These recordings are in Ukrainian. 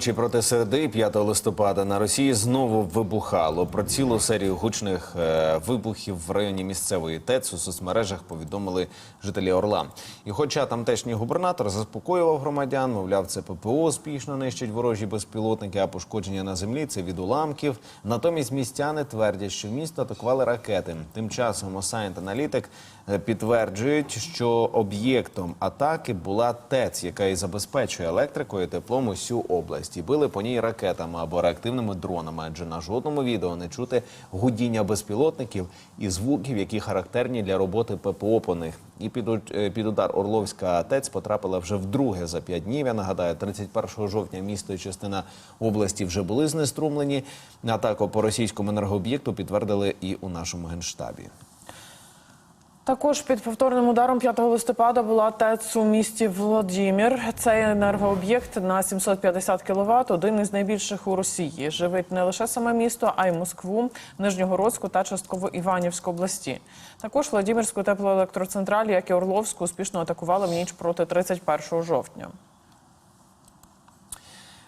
Чи проти середи 5 листопада на Росії знову вибухало про цілу серію гучних е, вибухів в районі місцевої ТЕЦ у соцмережах повідомили жителі Орла. І хоча тамтешній губернатор заспокоював громадян, мовляв, це ППО успішно нищить ворожі безпілотники, а пошкодження на землі це від уламків. Натомість містяни твердять, що місто атакували ракети. Тим часом Осайнт аналітик е, підтверджують, що об'єктом атаки була ТЕЦ, яка і забезпечує електрикою і теплом усю область. І били по ній ракетами або реактивними дронами, адже на жодному відео не чути гудіння безпілотників і звуків, які характерні для роботи ППО по них. І під, е, під удар Орловська ТЕЦ потрапила вже вдруге за п'ять днів. Я нагадаю, 31 жовтня місто і частина області вже були знеструмлені. Атаку по російському енергооб'єкту підтвердили і у нашому генштабі. Також під повторним ударом 5 листопада була ТЕЦ у місті Володимир. Цей енергооб'єкт на 750 кВт, один із найбільших у Росії. Живить не лише саме місто, а й Москву, Нижньогородську та частково Іванівську області. Також Владимирську теплоелектроцентраль, як і Орловську, успішно атакували в ніч проти 31 жовтня.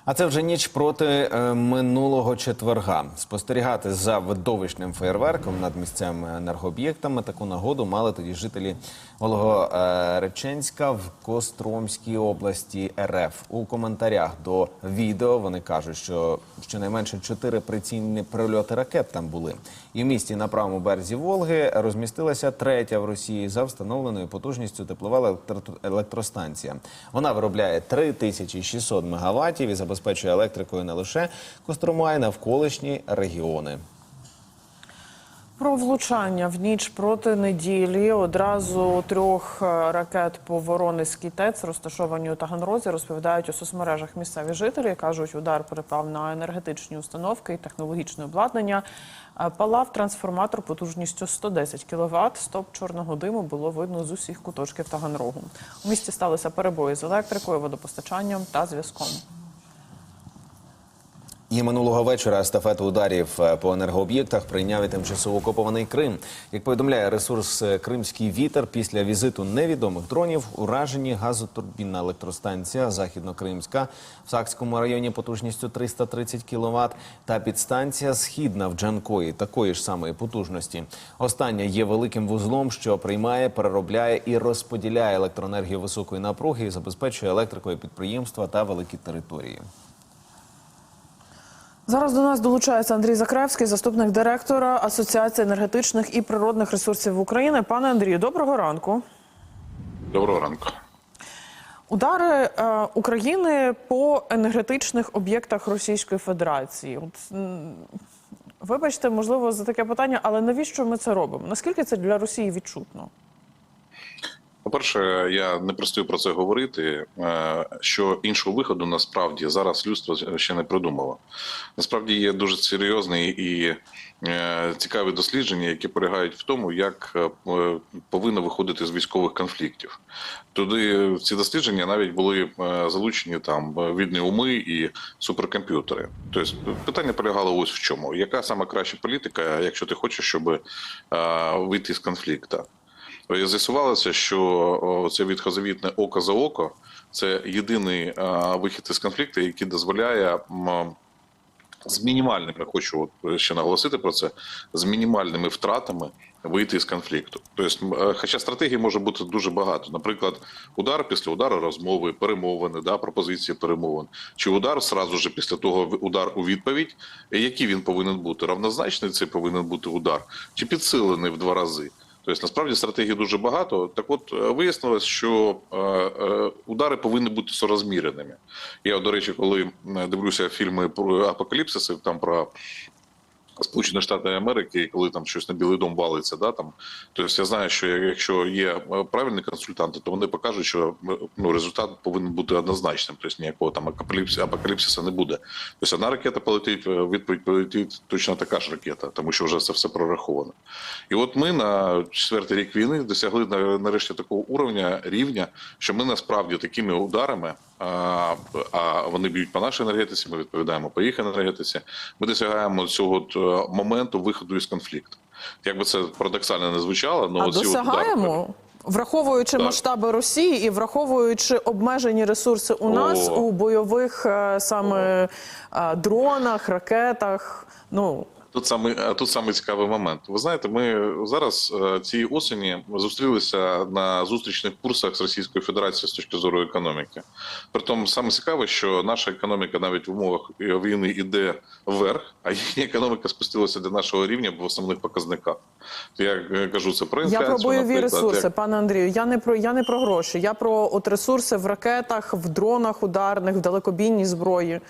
А це вже ніч проти е, минулого четверга. Спостерігати за видовищним феєрверком над місцевими енергооб'єктами таку нагоду мали тоді жителі Волгореченська в Костромській області РФ. У коментарях до відео вони кажуть, що щонайменше чотири прицільні прильоти ракет там були. І в місті на правому березі Волги розмістилася третя в Росії за встановленою потужністю теплова електро- електростанція. Вона виробляє 3600 мегаваттів і забезпечує електрикою не лише Кострому, а й навколишні регіони. Про влучання в ніч проти неділі одразу трьох е, ракет по Воронезькій ТЕЦ, розташованій у Таганрозі, розповідають у соцмережах місцеві жителі. кажуть, удар припав на енергетичні установки і технологічне обладнання. Е, Палав трансформатор потужністю 110 кВт. Стоп чорного диму було видно з усіх куточків Таганрогу. У місті сталися перебої з електрикою, водопостачанням та зв'язком. І минулого вечора естафету ударів е, по енергооб'єктах прийняв і тимчасово окупований Крим. Як повідомляє ресурс е, Кримський вітер, після візиту невідомих дронів уражені газотурбінна електростанція Західнокримська в Сакському районі потужністю 330 кВт та підстанція Східна в Джанкої такої ж самої потужності. Остання є великим вузлом, що приймає, переробляє і розподіляє електроенергію високої напруги і забезпечує електрикою підприємства та великі території. Зараз до нас долучається Андрій Закревський, заступник директора Асоціації енергетичних і природних ресурсів України. Пане Андрію, доброго ранку. Доброго ранку. Удари е, України по енергетичних об'єктах Російської Федерації. От, вибачте, можливо, за таке питання, але навіщо ми це робимо? Наскільки це для Росії відчутно? По-перше, я не простою про це говорити. е, Що іншого виходу насправді зараз людство ще не придумало. Насправді є дуже серйозні і е, цікаві дослідження, які полягають в тому, як е, повинно виходити з військових конфліктів. Туди ці дослідження навіть були залучені там відні уми і суперкомп'ютери. Тобто питання полягало ось в чому: яка саме краща політика, якщо ти хочеш, щоб вийти з конфлікту? І З'ясувалося, що це відхозавітне око за око це єдиний вихід із конфлікту, який дозволяє з мінімальними, хочу от ще наголосити про це, з мінімальними втратами вийти з конфлікту. Тобто, е, хоча стратегій може бути дуже багато. Наприклад, удар після удару розмови, перемовини, да, пропозиції перемовин, чи удар сразу же після того удар у відповідь. Який він повинен бути? Равнозначний це повинен бути удар, чи підсилений в два рази. Тобто насправді стратегій дуже багато. Так от е, вияснилось, що е, е, удари повинні бути сорозміреними. Я, до речі, коли дивлюся фільми про апокаліпсиси, там про Сполучені Штати Америки, коли там щось на Білий дом валиться, да там тобто я знаю, що якщо є е, правильні консультанти, то вони покажуть, що е, ну результат повинен бути однозначним. Тобто ніякого там апокаліпсиса не буде. Тобто одна ракета полетить, е, відповідь полетить точно така ж ракета, тому що вже це все прораховано. І от ми на четвертий рік війни досягли на- нарешті такого уровня рівня, що ми насправді такими ударами. А, а вони б'ють по нашій енергетиці, ми відповідаємо по їх енергетиці. Ми досягаємо цього е, моменту виходу із конфлікту. Як би це парадоксально не звучало, але а оці от досягаємо? Враховуючи Так. масштаби Росії і враховуючи обмежені ресурси у нас у бойових е, саме е, дронах, ракетах. Ну Тут саме тут саме цікавий момент. Ви знаєте, ми зараз е, цієї осені зустрілися на зустрічних курсах з Російською Федерацією з точки зору економіки. Притом саме цікаве, що наша економіка навіть в умовах війни йде вверх, а їхня економіка спустилася до нашого рівня в основних показниках. Я е, кажу це про я про бойові ресурси, як- пане Андрію. Я не про я не про гроші. Я про от ресурси в ракетах, в дронах ударних, в далекобійній зброї.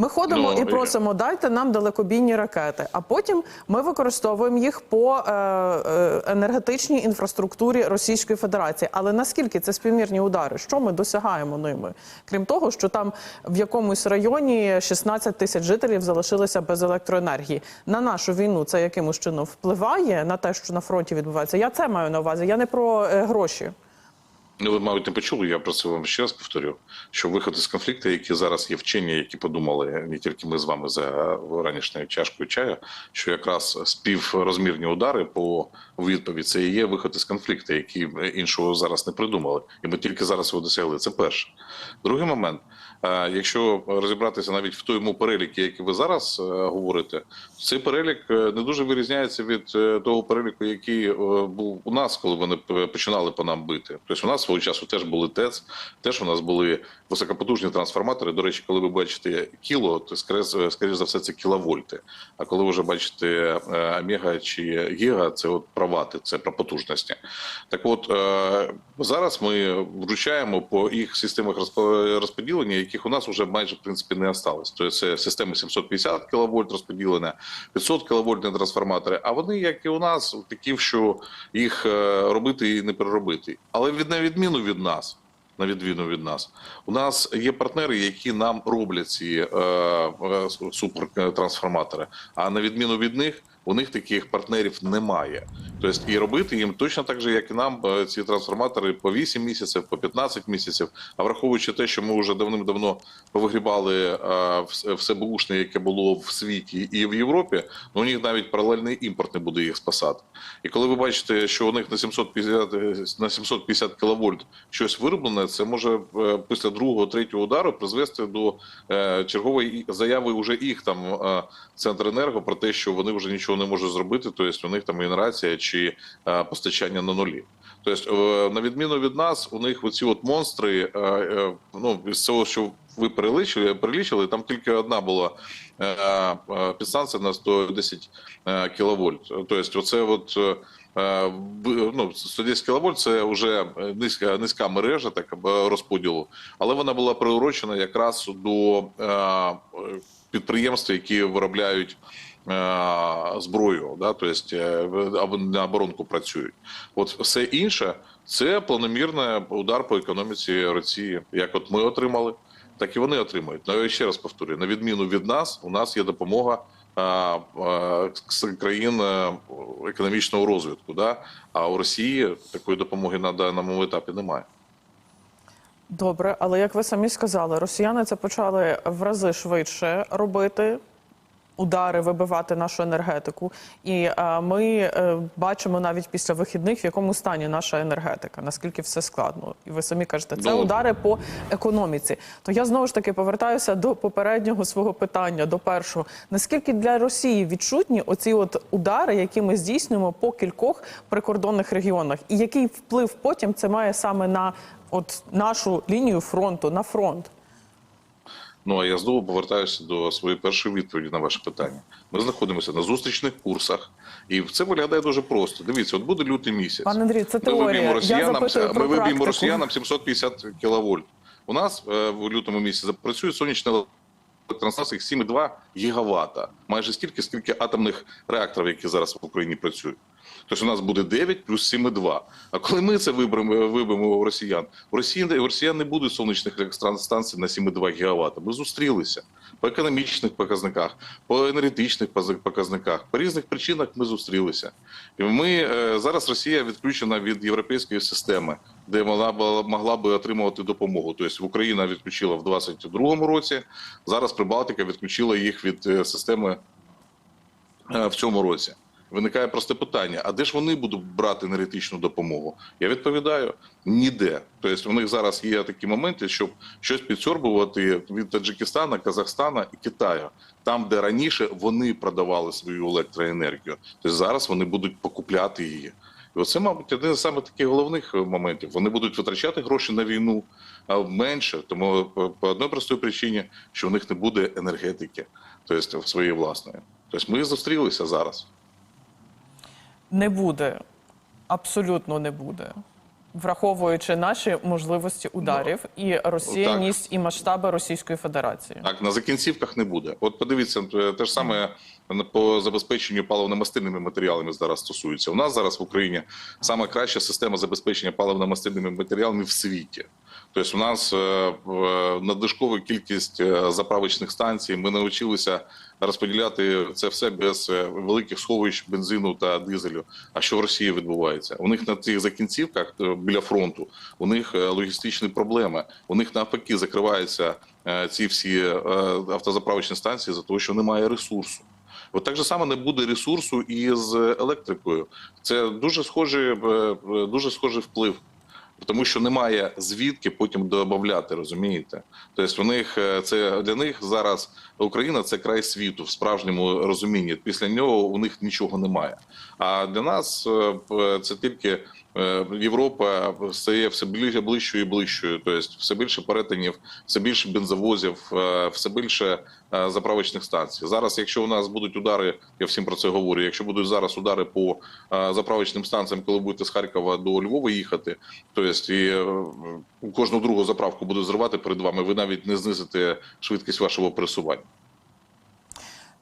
Ми ходимо Ну, і просимо, дайте нам далекобійні ракети, а потім ми використовуємо їх по е, е, енергетичній інфраструктурі Російської Федерації. Але наскільки це співмірні удари? Що ми досягаємо ними? Крім того, що там в якомусь районі 16 тисяч жителів залишилися без електроенергії. На нашу війну це якимось чином впливає на те, що на фронті відбувається. Я це маю на увазі. Я не про е, гроші. Ну, ви, мабуть, не почули, я про це вам ще раз повторю, що виход із конфлікту, які зараз є вчені, які подумали, не тільки ми з вами за ранішньою чашкою чаю, що якраз співрозмірні удари по відповідь це і є виход із конфлікту, які іншого зараз не придумали. І ми тільки зараз його досягли. Це перше. Другий момент. е, Якщо розібратися навіть в тому переліку, який ви зараз е, говорите, цей перелік е, не дуже вирізняється від того переліку, який був у нас, коли вони починали по нам бити. Тобто у нас свого часу теж були ТЕЦ, теж у нас були високопотужні трансформатори. До речі, коли ви бачите кіло, то скоріше за все це кіловольти. А коли ви вже бачите е, омега чи гіга, це от про це про потужності. Так от е, зараз ми вручаємо по їх системах розподілення, яких у нас вже майже в принципі не осталось. Тобто це системи 750 кВт розподілення, 500 кВт трансформатори. А вони, як і у нас, такі, що їх е, робити і не переробити. Але від на відміну від нас. На відміну від нас, у нас є партнери, які нам роблять ці е, е, супертрансформатори. А на відміну від них, у них таких партнерів немає. Тобто і робити їм точно так же, як і нам, е, ці трансформатори по 8 місяців, по 15 місяців. А враховуючи те, що ми вже давним-давно повигрібали е, все бушне, яке було в світі і в Європі, ну у них навіть паралельний імпорт не буде їх спасати. І коли ви бачите, що у них на 750, е, на 750 кВт щось вироблене, це може після другого, третього удару призвести до чергової заяви уже їх там е, Центренерго про те, що вони вже нічого не можуть зробити, тобто у них там генерація чи е, постачання на нулі. Тобто, на відміну від нас, у них оці от монстри, е, ну з цього, що ви перелічили, перелічили, там тільки одна була підстанція на 110 е, кВт. Тобто, оце от. Ну, 110 кВт – це вже низька низька мережа так розподілу, але вона була приурочена якраз до підприємств, які виробляють зброю, да, тобто е, в- або на оборонку працюють. От все інше це планомірний удар по економіці Росії. Як от ми отримали, так і вони отримають. Ну, я ще раз повторюю: на відміну від нас, у нас є допомога. з країн е, економічного розвитку, да? а у Росії такої допомоги на даному етапі немає. Добре, але як ви самі сказали, росіяни це почали в рази швидше робити. Удари вибивати нашу енергетику, і е, ми е, бачимо навіть після вихідних, в якому стані наша енергетика, наскільки все складно. І ви самі кажете, це удари по економіці. То я знову ж таки повертаюся до попереднього свого питання, до першого. Наскільки для Росії відчутні оці от удари, які ми здійснюємо по кількох прикордонних регіонах, і який вплив потім це має саме на от нашу лінію фронту, на фронт? Ну а я знову повертаюся до своєї першої відповіді на ваше питання. Ми знаходимося на зустрічних курсах, і це виглядає дуже просто. Дивіться, от буде лютий місяць. Пане Андрій, це Ми теорія. Я росіянам, ми виб'ємо росіянам 750 кВт. У нас е, в лютому місяці запрацює сонячна електростанція 7,2 гігавата. Майже стільки, скільки атомних реакторів, які зараз в Україні працюють. Тобто у нас буде 9 плюс 7,2. А коли ми це виберемо, вибимо у росіян, у росіян, у росіян не буде сонячних електростанцій на 7,2 гігавата. Ми зустрілися по економічних показниках, по енергетичних показниках. По різних причинах ми зустрілися. І ми е, зараз Росія відключена від європейської системи, де вона могла би отримувати допомогу. Тобто Україна відключила в 2022 році. Зараз Прибалтика відключила їх від е, системи е, в цьому році. Виникає просте питання: а де ж вони будуть брати енергетичну допомогу? Я відповідаю: ніде. Тобто, у них зараз є такі моменти, щоб щось підсорбувати від Таджикистана, Казахстана і Китаю, там, де раніше вони продавали свою електроенергію. Тобто зараз вони будуть покупляти її. І оце, мабуть, один з саме таких головних е, моментів. Вони будуть витрачати гроші на війну менше, тому по по одній простій причині, що в них не буде енергетики, тобто своєї власної. Тобто ми зустрілися зараз. Не буде. Абсолютно не буде. Враховуючи наші можливості ударів і розсіяність і масштаби Російської Федерації. Так, на закінцівках не буде. От подивіться, е, те ж саме по забезпеченню паливно-мастильними матеріалами зараз стосується. У нас зараз в Україні саме краща система забезпечення паливно-мастильними матеріалами в світі. Тобто, у нас е, надлишкова кількість е, заправочних станцій. Ми навчилися розподіляти це все без е, великих сховищ бензину та дизелю. А що в Росії відбувається? У них на цих закінцівках е, біля фронту у них е, логістичні проблеми. У них навпаки закриваються е, ці всі е, автозаправочні станції за того, що немає ресурсу. От так же само не буде ресурсу і з електрикою. Це дуже схожий, е, е, дуже схожий вплив. Тому що немає звідки потім додати, розумієте? Тобто, у них е, це для них зараз Україна це край світу в справжньому розумінні. Після нього у них нічого немає. А для нас е, це тільки Європа стає все ближчою і ближчою. Тобто, все більше перетинів, все більше бензовозів, е, все більше е, заправочних станцій. Зараз, якщо у нас будуть удари, я всім про це говорю. Якщо будуть зараз удари по е, заправочним станціям, коли будете з Харкова до Львова їхати, тобто і е, кожну другу заправку буде зривати перед вами. Ви навіть не знизите швидкість вашого пересування.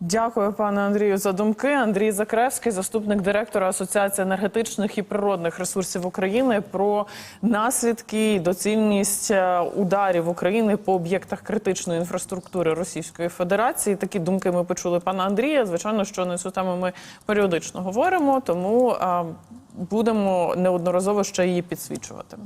Дякую, пане Андрію, за думки. Андрій Закревський, заступник директора Асоціації енергетичних і природних ресурсів України, про наслідки і доцільність е, ударів України по об'єктах критичної інфраструктури Російської Федерації. Такі думки ми почули пана Андрія. Звичайно, що на цю тему ми періодично говоримо, тому е, будемо неодноразово ще її підсвічувати.